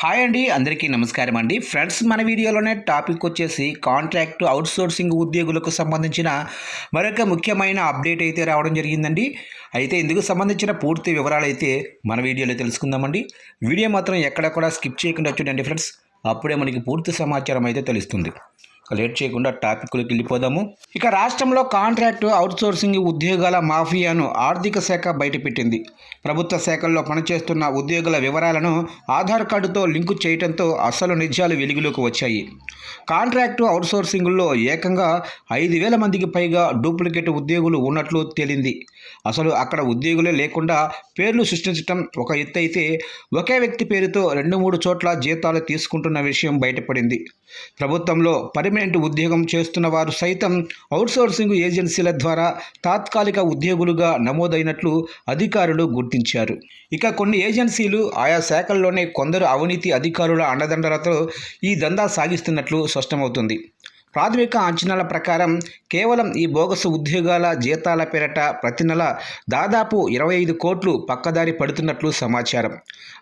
Hi అండి అందరికీ నమస్కారం అండి. ఫ్రెండ్స్ మన వీడియోలోనే టాపిక్ వచ్చేసి కాంట్రాక్ట్ అవుట్సోర్సింగ్ ఉద్యోగులకు సంబంధించిన మరొక ముఖ్యమైన అప్డేట్ అయితే రావడం జరిగిందండి. అయితే ఇందుకు సంబంధించిన పూర్తి వివరాలు అయితే మన వీడియోలో తెలుసుకుందామండి. వీడియో మాత్రం ఎక్కడ కూడా స్కిప్ చేయకుండా చూడండి ఫ్రెండ్స్. అప్పుడే మనకి పూర్తి సమాచారం అయితే తెలుస్తుంది. లేట్ చేయకుండా టాపిక్లోకి వెళ్ళిపోదాము. ఇక రాష్ట్రంలో కాంట్రాక్టు అవుట్సోర్సింగ్ ఉద్యోగాల మాఫియాను ఆర్థిక శాఖ బయటపెట్టింది. ప్రభుత్వ శాఖల్లో పనిచేస్తున్న ఉద్యోగుల వివరాలను ఆధార్ కార్డుతో లింకు చేయడంతో అసలు నిజాలు వెలుగులోకి వచ్చాయి. కాంట్రాక్టు అవుట్సోర్సింగ్లో ఏకంగా ఐదు వేల మందికి పైగా డూప్లికేట్ ఉద్యోగులు ఉన్నట్లు తేలింది. అసలు అక్కడ ఉద్యోగులే లేకుండా పేర్లు సృష్టించడం ఒక ఎత్తు అయితే ఒకే వ్యక్తి పేరుతో రెండు మూడు చోట్ల జీతాలు తీసుకుంటున్న విషయం బయటపడింది. ప్రభుత్వంలో పర్మనెంట్ ఉద్యోగం చేస్తున్న వారు సైతం అవుట్సోర్సింగ్ ఏజెన్సీల ద్వారా తాత్కాలిక ఉద్యోగులుగా నమోదైనట్లు అధికారులు గుర్తించారు. ఇక కొన్ని ఏజెన్సీలు ఆయా శాఖల్లోనే కొందరు అవినీతి అధికారుల అండదండలతో ఈ దందా సాగిస్తున్నట్లు స్పష్టమవుతుంది. ప్రాథమిక అంచనాల ప్రకారం కేవలం ఈ బోగసు ఉద్యోగాల జీతాల పేరట ప్రతి నెల దాదాపు ఇరవై ఐదు కోట్లు పక్కదారి పడుతున్నట్లు సమాచారం.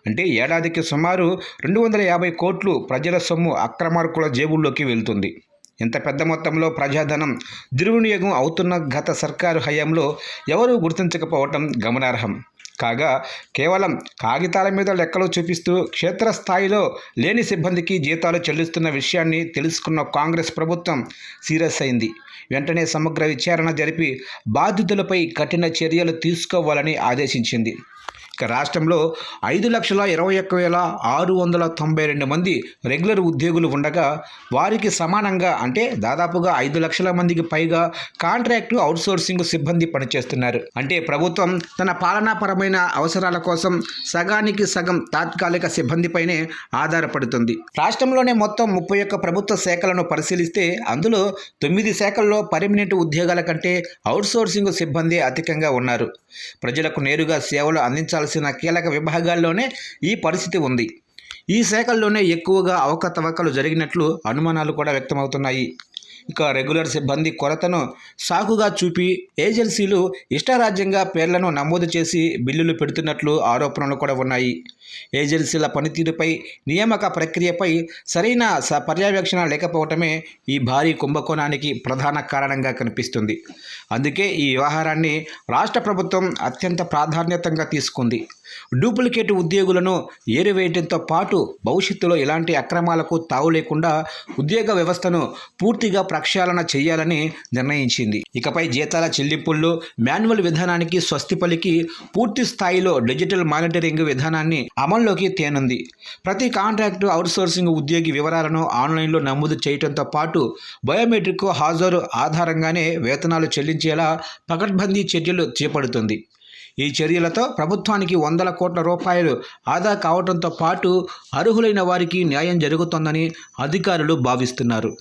అంటే ఏడాదికి సుమారు రెండు వందల యాభై కోట్లు ప్రజల సొమ్ము అక్రమార్కుల జేబుల్లోకి వెళ్తుంది. ఇంత పెద్ద మొత్తంలో ప్రజాధనం దుర్వినియోగం అవుతున్న గత సర్కారు హయాంలో ఎవరూ గుర్తించకపోవటం గమనార్హం. కాగా కేవలం కాగితాల మీద లెక్కలు చూపిస్తూ క్షేత్రస్థాయిలో లేని సిబ్బందికి జీతాలు చెల్లిస్తున్న విషయాన్ని తెలుసుకున్న కాంగ్రెస్ ప్రభుత్వం సీరియస్ అయింది. వెంటనే సమగ్ర విచారణ జరిపి బాధితులపై కఠిన చర్యలు తీసుకోవాలని ఆదేశించింది. రాష్ట్రంలో ఐదు లక్షల ఇరవై ఒక్క వేల ఆరు వందల తొంభై రెండు మంది రెగ్యులర్ ఉద్యోగులు ఉండగా వారికి సమానంగా అంటే దాదాపుగా ఐదు లక్షల మందికి పైగా కాంట్రాక్టు అవుట్సోర్సింగ్ సిబ్బంది పనిచేస్తున్నారు. అంటే ప్రభుత్వం తన పాలనాపరమైన అవసరాల కోసం సగానికి సగం తాత్కాలిక సిబ్బందిపైనే ఆధారపడుతుంది. రాష్ట్రంలోనే మొత్తం ముప్పై ఒక్క ప్రభుత్వ శాఖలను పరిశీలిస్తే అందులో తొమ్మిది శాఖల్లో పర్మనెంట్ ఉద్యోగాల కంటే అవుట్సోర్సింగ్ సిబ్బంది అధికంగా ఉన్నారు. ప్రజలకు నేరుగా సేవలు అందించాల్సిన కీలక విభాగాల్లోనే ఈ పరిస్థితి ఉంది. ఈ శాఖల్లోనే ఎక్కువగా అవకతవకలు జరిగినట్లు అనుమానాలు కూడా వ్యక్తమవుతున్నాయి. ఇక రెగ్యులర్ సిబ్బంది కొరతను సాకుగా చూపి ఏజెన్సీలు ఇష్టారాజ్యంగా పేర్లను నమోదు చేసి బిల్లులు పెడుతున్నట్లు ఆరోపణలు కూడా ఉన్నాయి. ఏజెన్సీల పనితీరుపై నియామక ప్రక్రియపై సరైన స పర్యవేక్షణ లేకపోవటమే ఈ భారీ కుంభకోణానికి ప్రధాన కారణంగా కనిపిస్తుంది. అందుకే ఈ వ్యవహారాన్ని రాష్ట్ర ప్రభుత్వం అత్యంత ప్రాధాన్యతంగా తీసుకుంది. డూప్లికేట్ ఉద్యోగులను ఏరివేయడంతో పాటు భవిష్యత్తులో ఇలాంటి అక్రమాలకు తావు లేకుండా ఉద్యోగ వ్యవస్థను పూర్తిగా ప్రక్షాళన చేయాలని నిర్ణయించింది. ఇకపై జీతాల చెల్లింపుల్లో మాన్యువల్ విధానానికి స్వస్తి పలికి పూర్తి స్థాయిలో డిజిటల్ మానిటరింగ్ విధానాన్ని అమల్లోకి తేనుంది. ప్రతి కాంట్రాక్టు అవుట్సోర్సింగ్ ఉద్యోగి వివరాలను ఆన్లైన్లో నమోదు చేయడంతో పాటు బయోమెట్రిక్ హాజరు ఆధారంగానే వేతనాలు చెల్లించేలా పకడ్బందీ చర్యలు చేపడుతుంది. ఈ చర్యలతో ప్రభుత్వానికి వందల కోట్ల రూపాయలు ఆదా కావడంతో పాటు అర్హులైన వారికి న్యాయం జరుగుతోందని అధికారులు భావిస్తున్నారు.